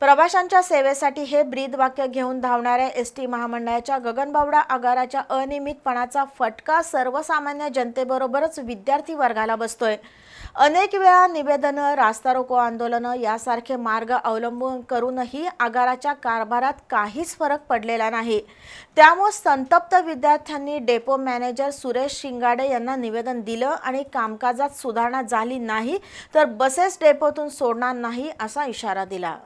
प्रवाशांच्या सेवेसाठी हे ब्रीदवाक्य घेऊन धावणाऱ्या एस टी महामंडळाच्या गगनबावडा आगाराच्या अनियमितपणाचा फटका सर्वसामान्य जनतेबरोबरच विद्यार्थी वर्गाला बसतोय. अनेक वेळा निवेदनं रास्ता रोको आंदोलनं यासारखे मार्ग अवलंबून करूनही आगाराच्या कारभारात काहीच फरक पडलेला नाही. त्यामुळे संतप्त विद्यार्थ्यांनी डेपो मॅनेजर सुरेश शिंगाडे यांना निवेदन दिलं आणि कामकाजात सुधारणा झाली नाही तर बसेस डेपोतून सोडणार नाही असा इशारा दिला.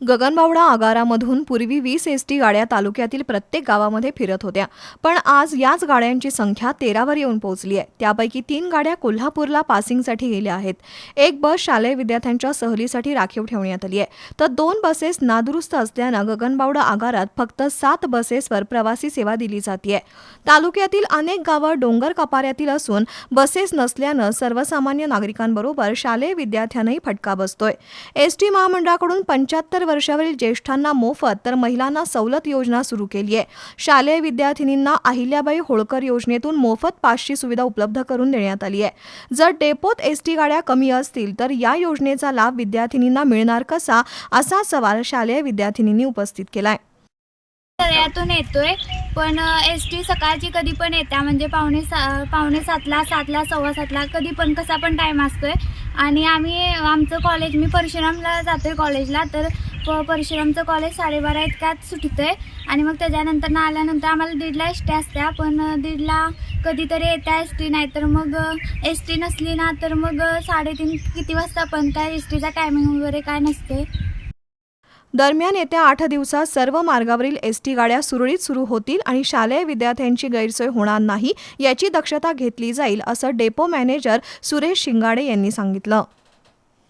गगनबावडा आगारामधून पूर्वी वीस एस टी गाड्या तालुक्यातील प्रत्येक गावामध्ये फिरत होत्या. पण आज याच गाड्यांची संख्या तेरावर येऊन पोहोचली आहे. त्यापैकी तीन गाड्या कोल्हापूरला पासिंगसाठी गेल्या आहेत. एक बस शालेय विद्यार्थ्यांच्या सहलीसाठी राखीव ठेवण्यात आली आहे. तर दोन बसेस नादुरुस्त असल्यानं गगनबावडा आगारात फक्त सात बसेसवर प्रवासी सेवा दिली जाते तालुक्यातील अनेक गावं डोंगर कपाऱ्यातील असून बसेस नसल्यानं सर्वसामान्य नागरिकांबरोबर शालेय विद्यार्थ्यांनाही फटका बसतोय. एस टी महामंडळाकडून पंच्याहत्तर वर्षावरील ज्येष्ठांना मोफत तर महिलांना सवलत योजना सुरू केली आहे शालेय विद्यार्थिनींना अहिल्याबाई होळकर योजनेतून मोफत पासची सुविधा उपलब्ध करून देण्यात आली आहे जर डेपोत एस टी गाड्या कमी असतील तर या योजनेचा लाभ विद्यार्थिनींना मिळणार कसा? असा सवाल शालेय विद्यार्थिनींनी उपस्थित केलाय. तळ्यातून येतोय पण एस टी सकाळची कधी पण येत्या म्हणजे पावणे सा पावणे सातला सातला सव्वा सातला कधी पण कसा पण टाईम असतोय. आणि आम्ही आमचं कॉलेज मी परशुरामला जातोय कॉलेजला तर प परशुरामचं कॉलेज साडेबारा इतक्यात आहे आणि मग त्याच्यानंतर ना आल्यानंतर आम्हाला दीडला एस टी असत्या. पण दीडला कधीतरी येत्या एस टी नाही तर मग एस टी नसली ना तर मग साडेतीन किती वाजता पण काय एस टीचा टायमिंग वगैरे काय नसते दरम्यान येत्या आठ दिवसात सर्व मार्गावरील एस टी गाड्या सुरळीत सुरू होतील आणि शालेय विद्यार्थ्यांची गैरसोय होणार नाही याची दक्षता घेतली जाईल असं डेपो मॅनेजर सुरेश शिंगाडे यांनी सांगितलं.